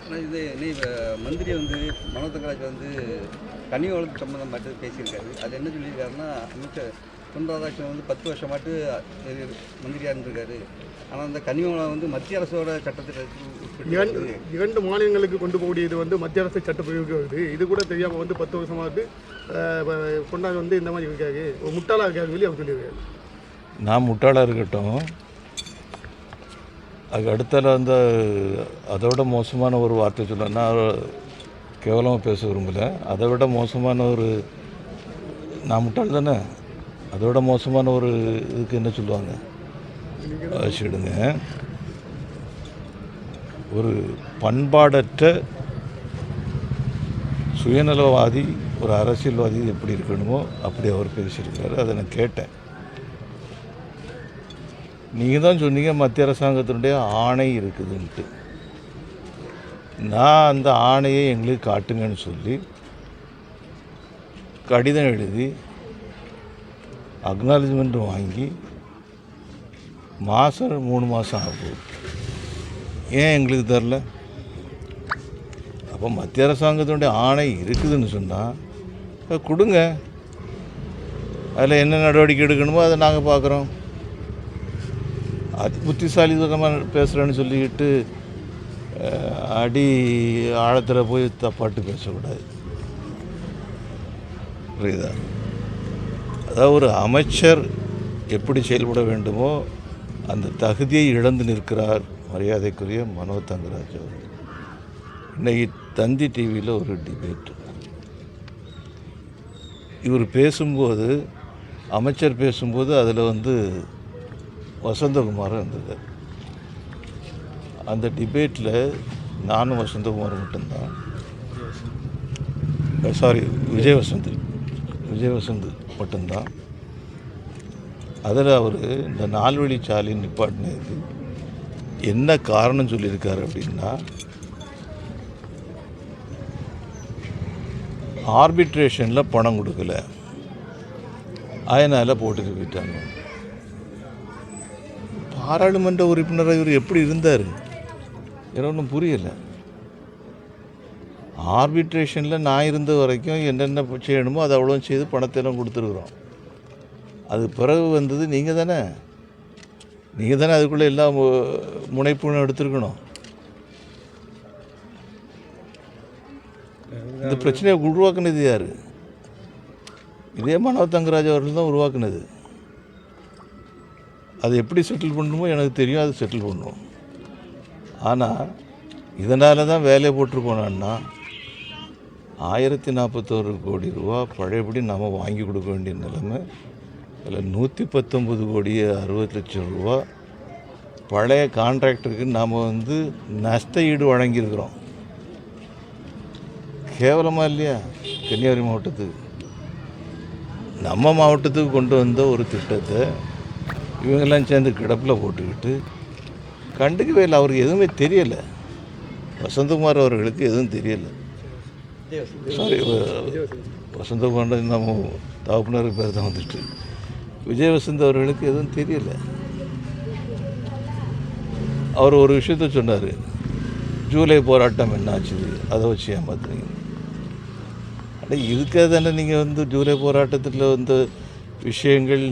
ஆனால் இது நீ மந்திரி வந்து மனோதங்கராஜ் வந்து கனி சம்மந்தம் சம்மந்தமாட்டு பேசியிருக்காரு. அது என்ன சொல்லியிருக்காருன்னா அமைச்சர் பொன் ராதாகிருஷ்ணன் வந்து பத்து வருஷமாட்டு இது மந்திரியாக இருந்திருக்காரு. ஆனால் அந்த கனிவளம் வந்து மத்திய அரசோட சட்டத்திட்டத்துக்கு இரண்டு மாநிலங்களுக்கு கொண்டு போகக்கூடியது வந்து மத்திய அரசு சட்டப்பிரிவுக்கு வருது இது கூட தெரியாமல் வந்து பத்து வருஷமாக வந்து கொண்டாந்து வந்து இந்த மாதிரி இருக்காரு. ஒரு முட்டாளாக இருக்காரு சொல்லி அவர் சொல்லியிருக்காரு. நான் முட்டாளாக இருக்கட்டும். அதுக்கு அடுத்தால அந்த அதோட மோசமான ஒரு வார்த்தை சொல்ல நான் கேவலமாக பேச விரும்பல. அதை விட மோசமான ஒரு நான் முட்டாள் தானே? அதோட மோசமான ஒரு இதுக்கு என்ன சொல்லுவாங்க? வச்சுடுங்க ஒரு பண்பாடற்ற சுயநலவாதி ஒரு அரசியல்வாதி எப்படி இருக்கணுமோ அப்படி அவர் பேசியிருக்காரு. அதை நான் கேட்டேன். நீங்கள் தான் சொன்னீங்க மத்திய அரசாங்கத்தினுடைய ஆணை இருக்குதுன்ட்டு. நான் அந்த ஆணையை எங்களுக்கு காட்டுங்கன்னு சொல்லி கடிதம் எழுதி அக்னாலஜ்மெண்ட் வாங்கி மாதம் மூணு மாதம் ஆகும். ஏன் எங்களுக்கு தெரில? அப்போ மத்திய அரசாங்கத்தினுடைய ஆணை இருக்குதுன்னு சொன்னால் கொடுங்க. அதில் என்ன நடவடிக்கை எடுக்கணுமோ அதை நாங்கள் பார்க்குறோம் அது புத்திசாலித்தனமாக பேசுகிறேன்னு சொல்லிக்கிட்டு அடி ஆழத்தில் போய் தப்பாட்டு பேசக்கூடாது. புரியுதா? அதாவது ஒரு அமைச்சர் எப்படி செயல்பட வேண்டுமோ அந்த தகுதியை இழந்து நிற்கிறார் மரியாதைக்குரிய மனோ தங்கராஜ் அவர் இன்னைக்கு தந்தி டிவியில் ஒரு டிபேட். இவர் பேசும்போது அமைச்சர் பேசும்போது அதில் வந்து வசந்தகுமார் இருந்தது அந்த டிபேட்டில் நானும் வசந்தகுமார் மட்டும்தான். சாரி விஜய் வசந்த். விஜயவசந்த் மட்டும்தான். அதில் அவர் இந்த நால்வழி சாலை நிப்பாட்டினது என்ன காரணம் சொல்லியிருக்காரு அப்படின்னா ஆர்பிட்ரேஷனில் பணம் கொடுக்கல. அதனால் போட்டுட்டு போயிட்டாங்க. பாராளுமன்ற உறுப்பினராக இவர் எப்படி இருந்தார்? எனக்கு ஒன்றும் புரியலை. ஆர்பிட்ரேஷனில் நான் இருந்த வரைக்கும் என்னென்ன செய்யணுமோ அதை அவ்வளோ செய்து பணத்தெல்லாம் கொடுத்துருக்குறோம். அது பிறகு வந்தது நீங்கள் தானே? நீங்கள் தானே அதுக்குள்ளே எல்லா மு- முனைப்பும் எடுத்துருக்கணும். இந்த பிரச்சனையை உருவாக்குனது யார்? இதே மனோ தங்கராஜ் அவர்கள் தான் உருவாக்குனது. அது எப்படி செட்டில் பண்ணணுமோ எனக்கு தெரியும் அது செட்டில் பண்ணுவோம் ஆனால் இதனால தான் வேலையை போட்டிருக்கோனா ஆயிரத்தி நாற்பத்தோரு கோடி ரூபா பழையபடி நாம் வாங்கி கொடுக்க வேண்டிய நிலைமை. அதில் நூற்றி பத்தொம்பது கோடி அறுபது லட்சம் ரூபா. பழைய கான்ட்ராக்டருக்கு நாம் வந்து நஷ்ட ஈடு வழங்கியிருக்கிறோம். கேவலமாக இல்லையா? கன்னியாகுமரி மாவட்டத்துக்கு. நம்ம மாவட்டத்துக்கு கொண்டு வந்த ஒரு திட்டத்தை இவங்கெல்லாம் சேர்ந்து கிடப்பில் போட்டுக்கிட்டு கண்டுக்கவே இல்லை. அவருக்கு எதுவுமே தெரியலை. வசந்தகுமார் அவர்களுக்கு எதுவும் தெரியலை. சாரி வசந்தகுமார் நம்ம தகப்பனர் பேர் தான் வந்துட்டு. விஜய் வசந்த் அவர்களுக்கு எதுவும் தெரியல. அவர் ஒரு விஷயத்த சொன்னார். ஜூலை போராட்டம் என்னாச்சு அதை வச்சு ஏமாத்துறீங்க. அட இதுக்காக தானே நீங்கள் வந்து ஜூலை போராட்டத்தில் வந்து விஷயங்கள்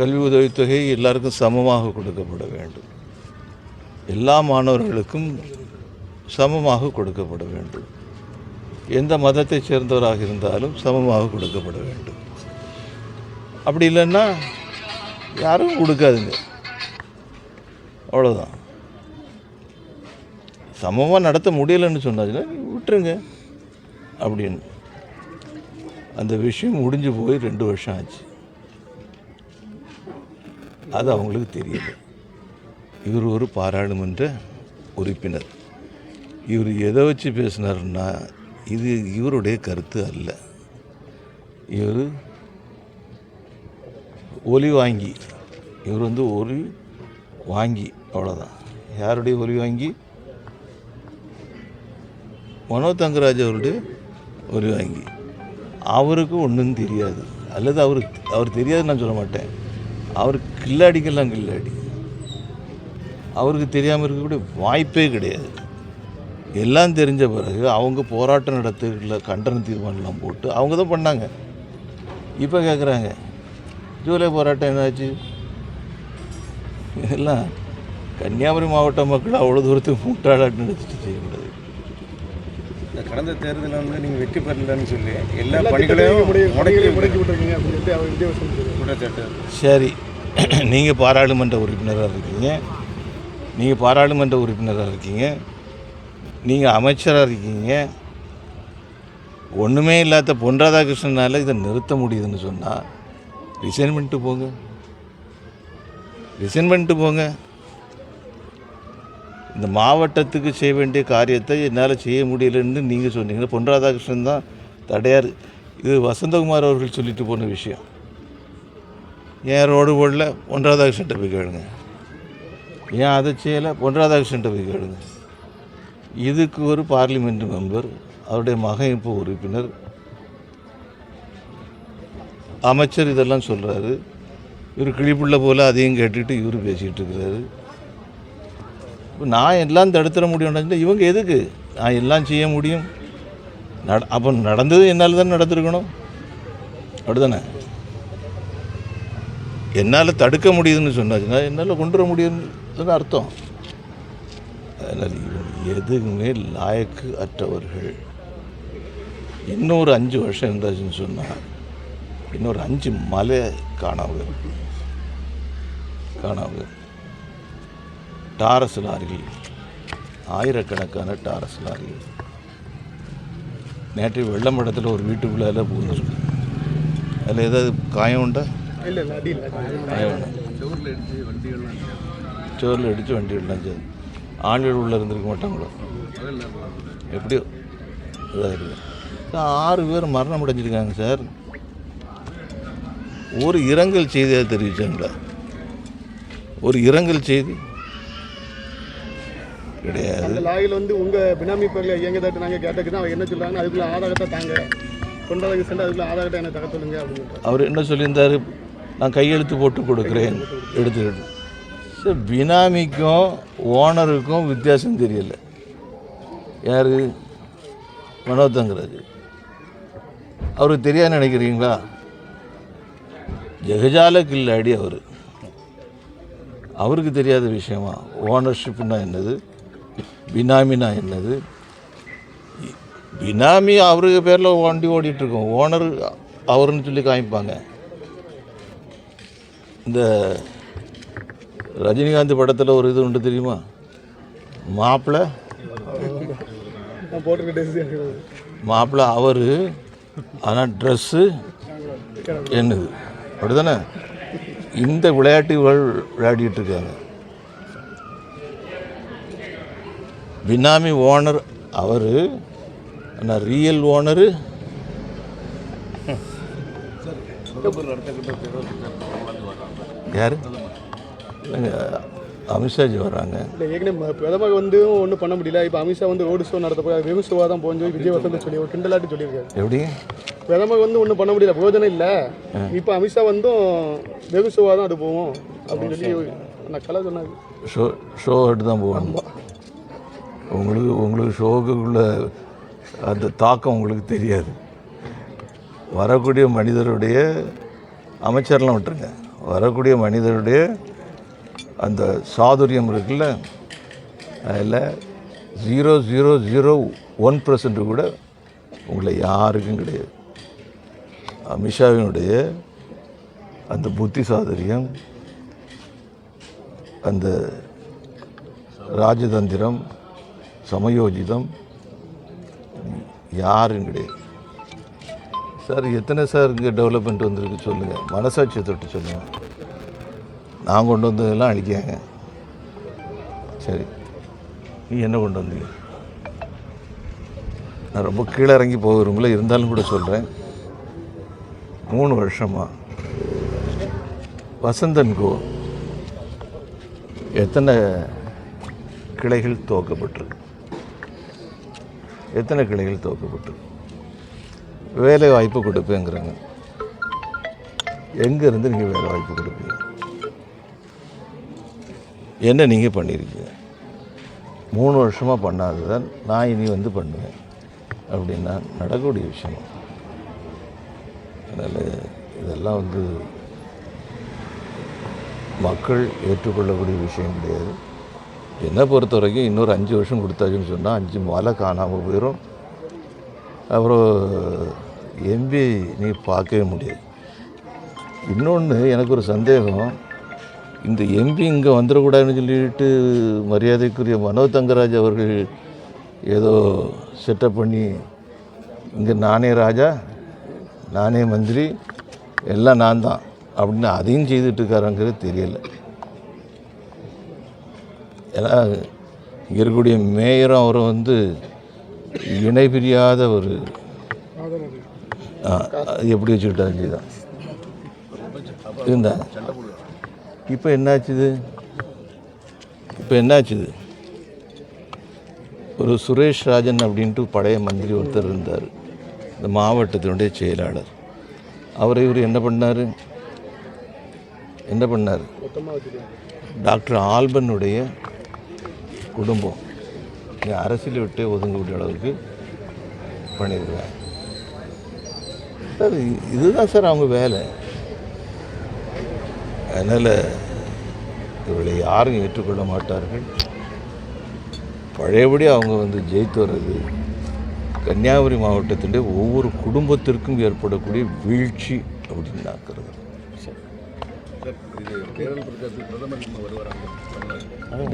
கல்வி உதவித்தொகை எல்லாருக்கும் சமமாக கொடுக்கப்பட வேண்டும். எல்லா மாணவர்களுக்கும் சமமாக கொடுக்கப்பட வேண்டும். எந்த மதத்தைச் சேர்ந்தவராக இருந்தாலும் சமமாக கொடுக்கப்பட வேண்டும். அப்படி இல்லைன்னா யாரும் கொடுக்காதுங்க. அவ்வளோதான் சமமாக நடத்த முடியலைன்னு சொன்னாச்சுன்னா விட்டுருங்க. அப்படின்னு. அந்த விஷயம் முடிஞ்சு போய் ரெண்டு வருஷம் ஆச்சு. அது அவங்களுக்கு தெரியல. இவர் ஒரு பாராளுமன்ற உறுப்பினர். இவர் எதை வச்சு பேசினாருன்னா இது இவருடைய கருத்து அல்ல. இவர் ஒலி வாங்கி இவர் வந்து ஒலி வாங்கி அவ்வளோதான் யாருடைய ஒலி வாங்கி? மனோ தங்கராஜ் அவருடைய ஒலி வாங்கி. அவருக்கு ஒன்றும் தெரியாது. அல்லது அவர் அவர் தெரியாதுன்னு நான் சொல்ல மாட்டேன். அவர் கில்லாடிக்கெல்லாம் கில்லாடி. அவருக்கு தெரியாமல் இருக்கக்கூடிய வாய்ப்பே கிடையாது. எல்லாம் தெரிஞ்ச பிறகு அவங்க போராட்டம் நடத்துகிற கண்டன தீர்மானம்லாம் போட்டு அவங்க தான் பண்ணாங்க. இப்போ கேட்குறாங்க ஜூலை போராட்டம் என்னாச்சு? இதெல்லாம் கன்னியாகுமரி மாவட்ட மக்கள் அவ்வளோ தூரத்துக்கு முட்டாளாட்டு நடத்திட்டு செய்யக்கூடாது இந்த கடந்த தேர்தலில் வந்து நீங்கள் வெற்றி பெறலன்னு சொல்லி எல்லா பணிகளையும் சரி நீங்கள் பாராளுமன்ற உறுப்பினராக இருக்கீங்க. நீங்கள் பாராளுமன்ற உறுப்பினராக இருக்கீங்க. நீங்கள் அமைச்சராக இருக்கீங்க. ஒன்றுமே இல்லாத பொன் ராதாகிருஷ்ணனால் இதை நிறுத்த முடியுதுன்னு சொன்னால் ரிசைன் பண்ணிட்டு போங்க. ரிசைன் பண்ணிட்டு போங்க. இந்த மாவட்டத்துக்கு செய்ய வேண்டிய காரியத்தை என்னால் செய்ய முடியலன்னு நீங்கள் சொன்னீங்க. பொன் ராதாகிருஷ்ணன் தான் தடையார். இது வசந்தகுமார் அவர்கள் சொல்லிட்டு போன விஷயம். ஏன் ரோடு போடல? பொன் ராதாகிருஷ்ணன்ட்ட போய் கேளுங்க. ஏன் அதை செய்யலை? பொன் ராதாகிருஷ்ணன்ட்ட போய் கேளுங்க. இதுக்கு ஒரு பார்லிமெண்ட் மெம்பர் அவருடைய மகன் இப்போ உறுப்பினர். அமைச்சர் இதெல்லாம் சொல்கிறாரு இவர் கிளிப்புள்ள போல் அதையும் கேட்டுட்டு இவர் பேசிகிட்டு இருக்கிறாரு. இப்போ நான் எல்லாம் தடுத்துட முடியும்னா இவங்க எதுக்கு? நான் எல்லாம் செய்ய முடியும். நட அப்போ நடந்தது என்னால் தான் நடந்திருக்கணும்? அப்படிதானே? என்னால் தடுக்க முடியுதுன்னு சொன்னாச்சுன்னா என்னால் கொண்டு வர முடியுதுன்னு அர்த்தம். அதனால் எதுக்குமே லாயக்கு அற்றவர்கள். இன்னொரு அஞ்சு வருஷம் இருந்தாச்சுன்னு சொன்னால் இன்னொரு அஞ்சு மலை காணாமல். காணாமல். டாரஸ் லாரிகள் ஆயிரக்கணக்கான டாரஸ் லாரிகள். நேற்று வெள்ளமடத்தில் ஒரு வீட்டுக்குள்ளால பூந்துருக்கு அதில் ஏதாவது காயம் உண்டா? இல்லை இல்லை அடி இல்லை. காயம் உண்டா? சோரில் அடித்து வண்டி விடலாம் சார் ஆண்கள் உள்ளே இருந்திருக்க மாட்டாங்களோ எப்படியோ இதாக இருக்குது ஆறு பேர் மரணம் அடைஞ்சிருக்காங்க சார். ஒரு இரங்கல் செய்தியாக தெரிவிச்சாங்களா? ஒரு இரங்கல் செய்தி? கிடையாது. அந்த லாயில் வந்து உங்கள் பினாமி பேரில் இயங்கதாட்டு நாங்கள் கேட்டதுக்கு தான் என்ன சொல்கிறாங்க அதுக்குள்ள ஆதாரத்தை தாங்க. கொண்டாத சென்று அதுக்குள்ள ஆதாரத்தை எனக்கு தக சொல்லுங்க அப்படின்னு. அவர் என்ன சொல்லியிருந்தார்? நான் கையெழுத்து போட்டு கொடுக்குறேன். எடுத்துக்கிட்டு ஸோ பினாமிக்கும் ஓனருக்கும் வித்தியாசம் தெரியல. யார்? மனோத்தங்கிறது அவருக்கு தெரியாது நினைக்கிறீங்களா? ஜெகஜால கில்லாடி அவர். அவருக்கு தெரியாத விஷயமா? ஓனர்ஷிப்னா என்னது? பினாமினா என்னது? பினாமி அவருக்கு பேரில் வண்டி ஓடிட்டுருக்கோம். ஓனர் அவருன்னு சொல்லி காமிப்பாங்க. இந்த ரஜினிகாந்த் படத்தில் ஒரு இது உண்டு தெரியுமா? மாப்பிள்ளை மாப்பிள்ளை அவர் ஆனால் ட்ரெஸ்ஸு என்னது? அப்படிதானே இந்த விளையாட்டுகள் விளையாடிட்டு இருக்காங்க. பினாமி ஓனர் அவர் ஆனால் ரியல் ஓனரு. யார்? இல்லைங்க அமித்ஷாஜி வர்றாங்க. இல்லை ஏற்கனவே பிரதமர் வந்து ஒன்றும் பண்ண முடியல. இப்போ அமித்ஷா வந்து ரோடு ஷோ நடத்த போய் வெகு ஷோவாக தான் போஞ்சு விஜய் வசந்த் சொல்லி ஒரு கிண்டலாட்டு சொல்லியிருக்காரு. எப்படி? பிரதமர் வந்து ஒன்றும் பண்ண முடியல. பிரயோஜனம் இல்லை. இப்போ அமித்ஷா வந்தும் வெகு ஷோவாக தான் அது போவோம் அப்படின்னு சொல்லி அந்த கலை சொன்னாங்க ஷோ ஷோ எடுத்து தான் போகணும். உங்களுக்கு உங்களுக்கு ஷோவுக்குள்ள அந்த தாக்கம் உங்களுக்கு தெரியாது. வரக்கூடிய மனிதருடைய அமைச்சர்லாம் விட்டுருங்க. வரக்கூடிய மனிதருடைய அந்த சாதுரியம் இருக்குல்ல அதில் zero zero zero one percent கூட உங்களை யாருக்கும் கிடையாது. அமித்ஷாவினுடைய அந்த புத்தி சாதுரியம் அந்த ராஜதந்திரம் சமயோஜிதம் யாரும் கிடையாது. சார் எத்தனை சார் இங்கே டெவலப்மெண்ட் வந்திருக்கு சொல்லுங்கள் மனசாட்சியை தொட்டு சொல்லுங்கள் நான் கொண்டு வந்ததெல்லாம் அழிக்காங்க. சரி. நீ என்ன கொண்டு வந்தீங்க? நான் ரொம்ப கீழே இறங்கி போக விரும்பல. இருந்தாலும் கூட சொல்கிறேன் மூணு வருஷமாக வசந்தன் கோ எத்தனை கிளைகள் துவக்கப்பட்டிருக்கு? எத்தனை கிளைகள் துவக்கப்பட்டிருக்கு? வேலை வாய்ப்பு கொடுப்பேங்கிறாங்க. எங்கேருந்து நீங்கள் வேலை வாய்ப்பு கொடுப்பீங்க? என்ன நீங்கள் பண்ணியிருக்கீங்க மூணு வருஷமாக பண்ணாததான் நான் இனி வந்து பண்ணுவேன். அப்படின்னா நடக்கக்கூடிய விஷயம். அதனால் இதெல்லாம் வந்து மக்கள் ஏற்றுக்கொள்ளக்கூடிய விஷயம் கிடையாது. என்னை பொறுத்த வரைக்கும் இன்னொரு அஞ்சு வருஷம் கொடுத்தாச்சுன்னு சொன்னால் அஞ்சு மலை காணாமல் போயிடும் அப்புறம் எம்பி நீ பார்க்கவே முடியாது. இன்னொன்று எனக்கு ஒரு சந்தேகம். இந்த எம்பி இங்கே வந்துடக்கூடாதுன்னு சொல்லிட்டு மரியாதைக்குரிய மனோ தங்கராஜ் அவர்கள் ஏதோ செட்டப் பண்ணி இங்கே நானே ராஜா நானே மந்திரி எல்லாம் நான் தான். அப்படின்னு அதையும் செய்துட்டு இருக்காருங்கிறது ஏன்னா இங்கே இருக்கக்கூடிய மேயரும் அவரும் வந்து இணை பிரியாத ஒரு எப்படி வச்சுக்கிட்டாங்க தான் இருந்தாங்க இப்போ என்னாச்சுது? இப்போ என்னாச்சுது? ஒரு சுரேஷ் ராஜன் அப்படின்ட்டு பழைய மந்திரி ஒருத்தர் இருந்தார். இந்த மாவட்டத்தினுடைய செயலாளர். அவரை இவர் என்ன பண்ணார்? என்ன பண்ணார்? டாக்டர் ஆல்பனுடைய குடும்பம். அரசியல் விட்டு விட்டே ஒதுங்கக்கூடிய அளவுக்கு பண்ணியிருக்காங்க சார் இதுதான் சார் அவங்க வேலை. அதனால் இவர்களை யாரும் ஏற்றுக்கொள்ள மாட்டார்கள். பழையபடி அவங்க வந்து ஜெயித்து வர்றது கன்னியாகுமரி மாவட்டத்திலே ஒவ்வொரு குடும்பத்திற்கும் ஏற்படக்கூடிய வீழ்ச்சி அப்படின்னு நான் கருதுறேன்.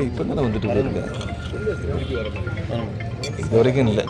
இப்போ தானே வந்துட்டு இருக்காங்க இது வரைக்கும் இல்லை.